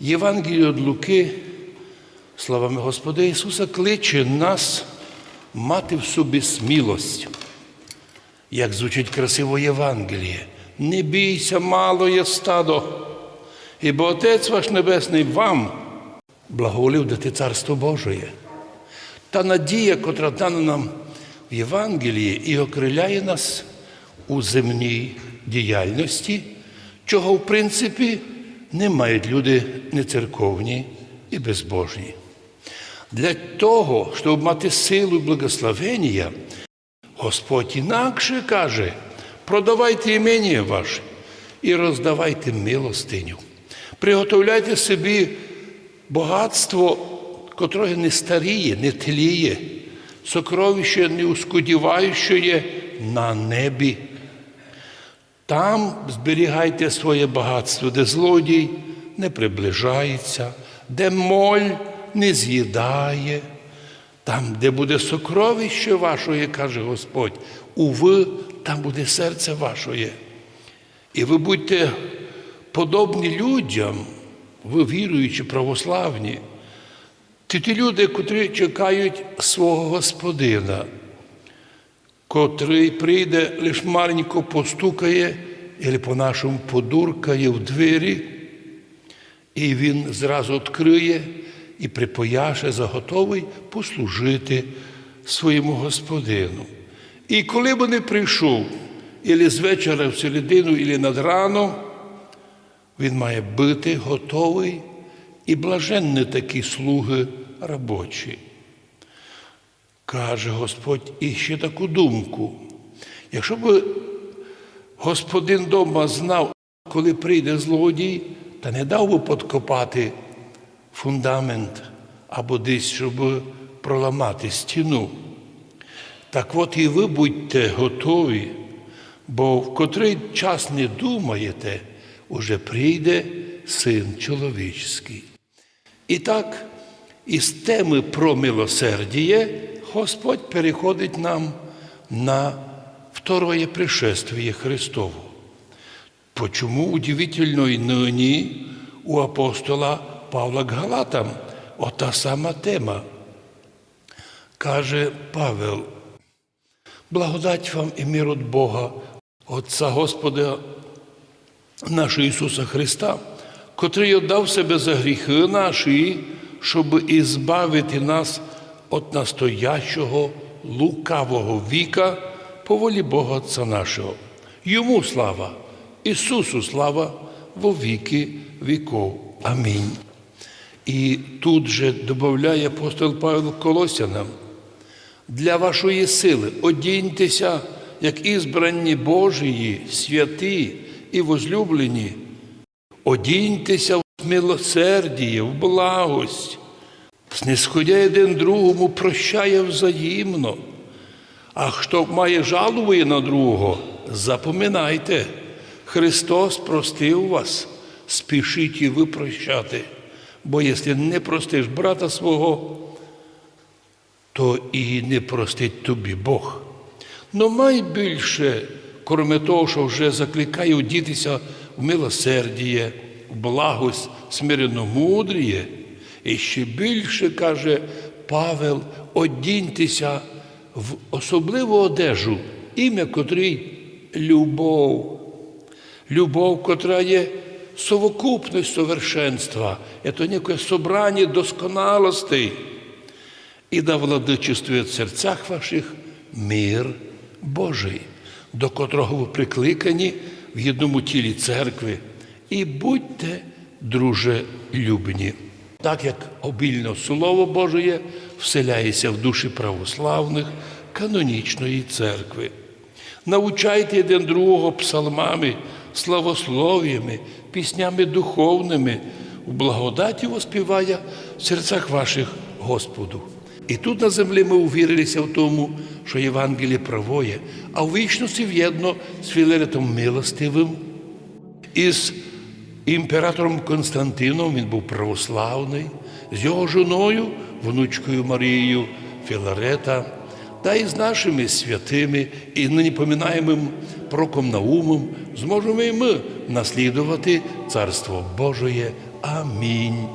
Євангеліє від Луки, словами Господа Ісуса, кличе нас мати в собі смілость. Як звучить красиво Євангеліє. Не бійся, малоє стадо, ібо Отець ваш Небесний вам благоволив дати Царство Божоє. Та надія, котра дана нам в Євангелії і окриляє нас у земній діяльності, чого, в принципі, не мають люди нецерковні і безбожні. Для того, щоб мати силу і благословення, Господь інакше каже, продавайте імення ваше і роздавайте милостиню. Приготовляйте собі багатство, котре не старіє, не тліє, сокровище не ускудіваюче на небі. Там зберігайте своє багатство, де злодій не приближається, де моль не з'їдає, там, де буде сокровище вашої, каже Господь, уви, там буде серце вашої. І ви будьте подобні людям, ви віруючі, православні, ті люди, котрі чекають свого Господина, котрий прийде, лиш маленько постукає, або по-нашому подуркає в двері, і він зразу відкриє і припояше, заготовий послужити своєму господину. І коли б не прийшов, ілі з вечора в середину, ілі над раном, він має бути готовий і блаженні такі слуги робочі. Каже Господь і ще таку думку. Якщо б господин дома знав, коли прийде злодій, та не дав би подкопати фундамент або десь, щоб проламати стіну. Так от і ви будьте готові, бо в котрий час не думаєте, уже прийде син чоловічський. І так, із теми про милосердіє Господь переходить нам на второе пришествие Христово. Почему удивительно і нині у апостола Павла к Галатам ота сама тема. Каже Павел, благодать вам і мир від Бога, Отця Господа нашого Ісуса Христа, котрий отдав себе за гріхи наші, щоб ізбавити нас від настоящого лукавого віка по волі Бога Отця нашого. Йому слава, Ісусу слава во віки віков. Амінь. І тут же додає апостол Павел Колосянам, для вашої сили одіньтеся, як ізбрані Божії, святі і возлюблені, одіньтеся в милосердіє, в благость, снисходя один другому, прощає взаємно. А хто має жалує на другого, запоминайте, Христос простив вас, спішіть і ви прощати. Бо якщо не простиш брата свого, то і не простить тобі Бог. Но найбільше, крім того, що вже закликає одітися в милосердіє, в благость, смиренномудріє, і ще більше каже Павел, одіньтеся в особливу одежу, ім'я котрій любов. Любов, котра є совокупність совершенства, це некое собрання досконалостей. І да владичествує в серцях ваших мир Божий, до котрого ви прикликані в єдному тілі церкви. І будьте дружелюбні. Так як обільно Слово Божє вселяється в душі православних канонічної церкви. Навчайте один другого псалмами, славослов'ями, піснями духовними, у благодаті воспіває в серцях ваших Господу. І тут на землі ми увірилися в тому, що Євангеліє правоє, а в вічності в'єдно з Філаретом Милостивим, із імператором Константином, він був православний, з його жоною, внучкою Марією Філарета, та й з нашими святими і нині поминаємим проком Наумом, зможемо і ми наслідувати Царство Божоє. Амінь.